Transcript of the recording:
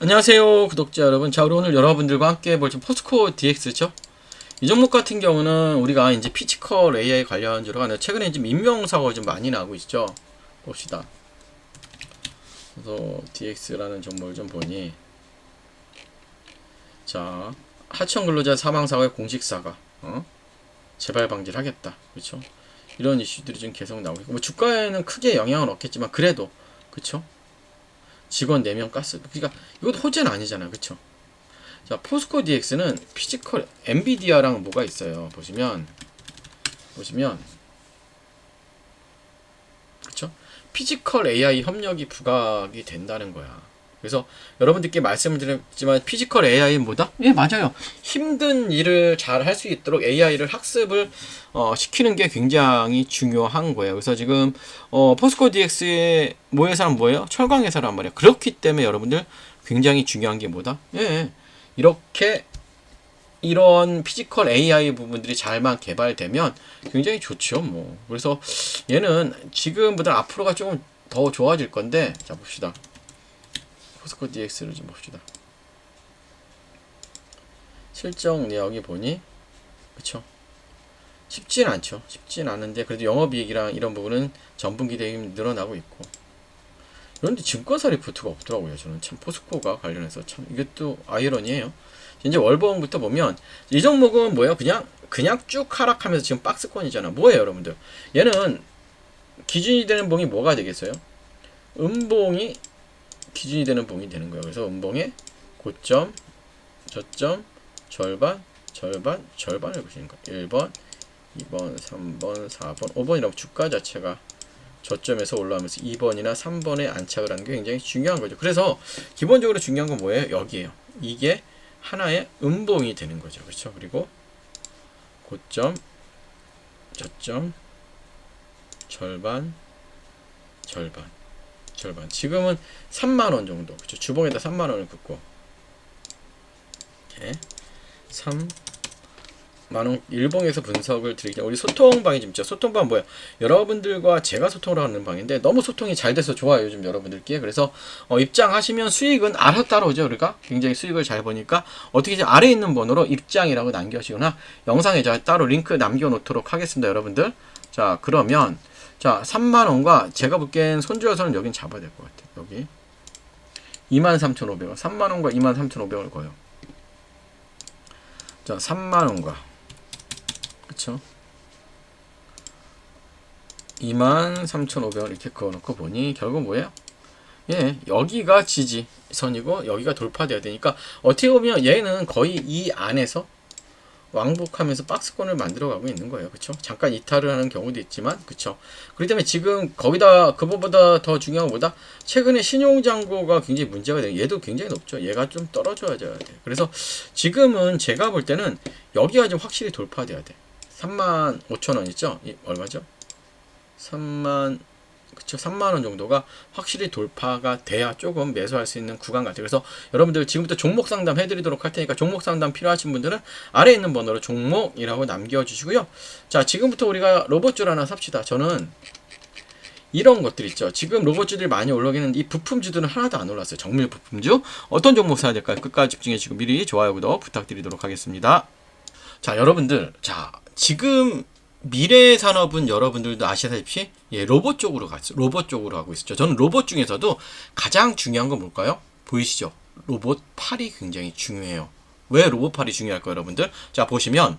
안녕하세요 구독자 여러분. 자 우리 오늘 여러분들과 함께 볼좀 포스코 DX죠? 이 종목 같은 경우는 우리가 이제 피지컬 AI 관련주로 하는 최근에 지금 인명사고가 좀 많이 나고 있죠? 봅시다. 그래서 DX라는 종목을 좀 보니 자 하청 근로자 사망 사고의 공식사가 어? 재발 방지를 하겠다. 그렇죠? 이런 이슈들이 좀 계속 나오고 있고 뭐 주가에는 크게 영향은 없겠지만 그래도 그렇죠 직원 4명 가스. 그러니까 이것도 호재는 아니잖아요. 그쵸? 자, 포스코 DX는 피지컬 엔비디아랑 뭐가 있어요. 보시면 보시면 그쵸? 피지컬 AI 협력이 부각이 된다는 거야. 그래서 여러분들께 말씀을 드렸지만 피지컬 AI는 뭐다? 예, 맞아요. 힘든 일을 잘 할 수 있도록 AI를 학습을 어, 시키는 게 굉장히 중요한 거예요. 그래서 지금 어, 포스코 DX의 뭐 회사는 뭐예요? 철강 회사란 말이에요. 그렇기 때문에 여러분들 굉장히 중요한 게 뭐다? 예, 이렇게 이런 피지컬 AI 부분들이 잘만 개발되면 굉장히 좋죠. 뭐 그래서 얘는 지금보다 앞으로가 조금 더 좋아질 건데 자 봅시다. 포스코 DX를 좀 봅시다. 실적 내역이 보니 그쵸 쉽진 않죠. 쉽진 않은데 그래도 영업이익이랑 이런 부분은 전분기 대비 늘어나고 있고 그런데 증권사 리포트가 없더라고요. 저는 참 포스코가 관련해서 참 이것도 아이러니해요. 이제 월봉부터 보면 이 종목은 뭐예요? 그냥 그냥 쭉 하락하면서 지금 박스권이잖아. 뭐예요, 여러분들? 얘는 기준이 되는 봉이 뭐가 되겠어요? 음봉이 기준이 되는 봉이 되는 거예요. 그래서 음봉의 고점, 저점, 절반, 절반, 절반을 보시는 거예요. 1번, 2번, 3번, 4번, 5번이라고 주가 자체가 저점에서 올라오면서 2번이나 3번에 안착을 하는 게 굉장히 중요한 거죠. 그래서 기본적으로 중요한 건 뭐예요? 여기에요. 이게 하나의 음봉이 되는 거죠. 그렇죠? 그리고 고점, 저점, 절반, 절반, 절반. 지금은 3만 원 정도. 그렇죠? 주봉에다 3만 원을 긋고 이렇게 3 만원 일봉에서 분석을 드리기 우리 소통방이 좀 있죠. 소통방 뭐야? 여러분들과 제가 소통을 하는 방인데 너무 소통이 잘 돼서 좋아요. 요즘 여러분들께. 그래서 어, 입장하시면 수익은 알아 따라오죠. 우리가 굉장히 수익을 잘 보니까 어떻게 이제 아래에 있는 번호로 입장이라고 남겨주거나 영상에 제가 따로 링크 남겨 놓도록 하겠습니다. 여러분들. 자 그러면 자 3만원과 제가 볼겐 손주어서는 여긴 잡아야 될 것 같아요. 여기 23,500원 3만원과 23,500원을 거요. 자 3만원과 그쵸? 23,500원 이렇게 그어놓고 보니 결국 뭐예요? 예, 여기가 지지선이고 여기가 돌파돼야 되니까 어떻게 보면 얘는 거의 이 안에서 왕복하면서 박스권을 만들어가고 있는 거예요. 그쵸? 잠깐 이탈을 하는 경우도 있지만, 그쵸? 그렇기 때문에 지금 거기다, 그거보다 더 중요한 것보다 최근에 신용장고가 굉장히 문제가 돼요. 얘도 굉장히 높죠. 얘가 좀 떨어져야 돼. 그래서 지금은 제가 볼 때는 여기가 좀 확실히 돌파돼야 돼. 3만 5천 원 있죠? 이, 얼마죠? 3만 그쵸 3만 원 정도가 확실히 돌파가 돼야 조금 매수할 수 있는 구간 같아요. 그래서 여러분들 지금부터 종목 상담 해드리도록 할 테니까 종목 상담 필요하신 분들은 아래에 있는 번호로 종목이라고 남겨주시고요. 자 지금부터 우리가 로봇줄 하나 삽시다. 저는 이런 것들 있죠. 지금 로봇주들이 많이 올라오기는 이 부품주들은 하나도 안 올랐어요. 정밀 부품주. 어떤 종목 사야 될까요? 끝까지 집중해 주시고 미리 좋아요, 구독 부탁드리도록 하겠습니다. 자, 여러분들. 자, 지금 미래 산업은 여러분들도 아시다시피 예, 로봇 쪽으로 갔어. 로봇 쪽으로 가고 있었죠. 저는 로봇 중에서도 가장 중요한 건 뭘까요? 보이시죠? 로봇 팔이 굉장히 중요해요. 왜 로봇 팔이 중요할까요, 여러분들? 자, 보시면